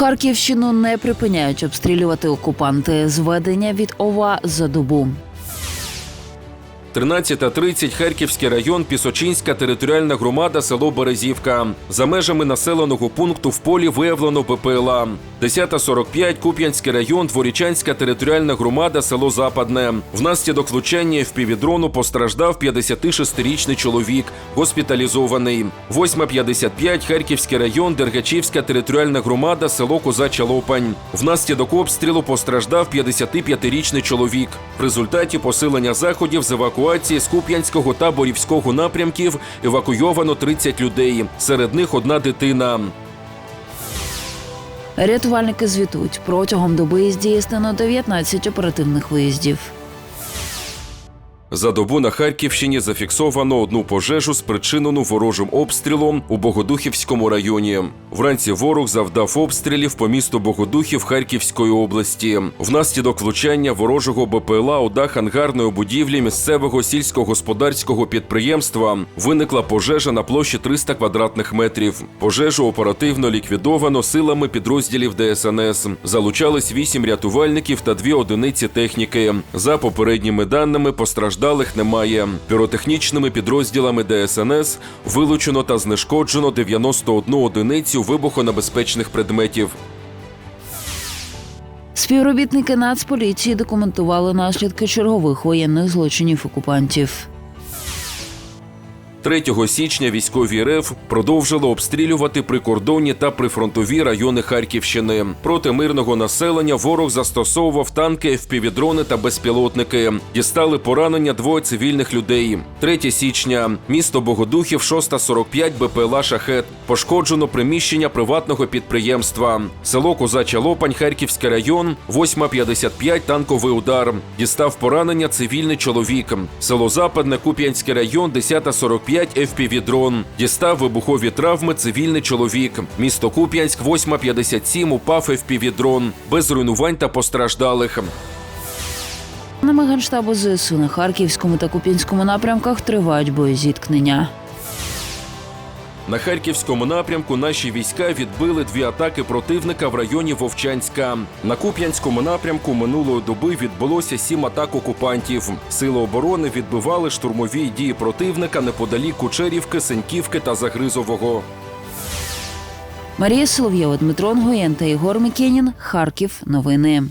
Харківщину не припиняють обстрілювати окупанти. Зведення від ОВА за добу. 13.30 Харківський район, Пісочинська територіальна громада, село Березівка. За межами населеного пункту в полі виявлено БПЛА. 10.45 Куп'янський район, Дворічанська територіальна громада, село Западне. Внаслідок влучання впівдрону постраждав 56-річний чоловік, госпіталізований. 8.55 Харківський район, Дергачівська територіальна громада, село Козача Лопань. Внаслідок обстрілу постраждав 55-річний чоловік. В результаті посилення заходів з евакуації з Куп'янського та Борівського напрямків евакуйовано 30 людей. Серед них одна дитина. Рятувальники звітують протягом доби здійснено 19 оперативних виїздів. За добу на Харківщині зафіксовано одну пожежу, спричинену ворожим обстрілом у Богодухівському районі. Вранці ворог завдав обстрілів по місту Богодухів Харківської області. Внаслідок влучання ворожого БПЛА у дах ангарної будівлі місцевого сільськогосподарського підприємства виникла пожежа на площі 300 квадратних метрів. Пожежу оперативно ліквідовано силами підрозділів ДСНС. Залучались вісім рятувальників та дві одиниці техніки. За попередніми даними постраждалих немає. Піротехнічними підрозділами ДСНС вилучено та знешкоджено 91 одиницю вибухонебезпечних предметів. Співробітники Нацполіції документували наслідки чергових воєнних злочинів окупантів. 3 січня військові РФ продовжили обстрілювати прикордонні та прифронтові райони Харківщини. Проти мирного населення ворог застосовував танки, впівдрони та безпілотники. Дістали поранення двоє цивільних людей. 3 січня місто Богодухів, 6.45 БПЛА Шахет. Пошкоджено приміщення приватного підприємства. Село Козача Лопань, Харківський район, 8.55 танковий удар. Дістав поранення цивільний чоловік. Село Западне, Куп'янський район, 10.45 FPV-дрон. Дістав вибухові травми цивільний чоловік. Місто Куп'янськ, 8.57 упав FPV-дрон. Без руйнувань та постраждалих. На Генштабу ЗСУ на Харківському та Куп'янському напрямках тривають боєзіткнення. На харківському напрямку наші війська відбили дві атаки противника в районі Вовчанська. На Куп'янському напрямку минулої доби відбулося сім атак окупантів. Сили оборони відбивали штурмові дії противника неподалік Кучерівки, Сеньківки та Загризового. Марія Солов'єва, Дмитро Нгоєн та Ігор Микенін. Харків. Новини.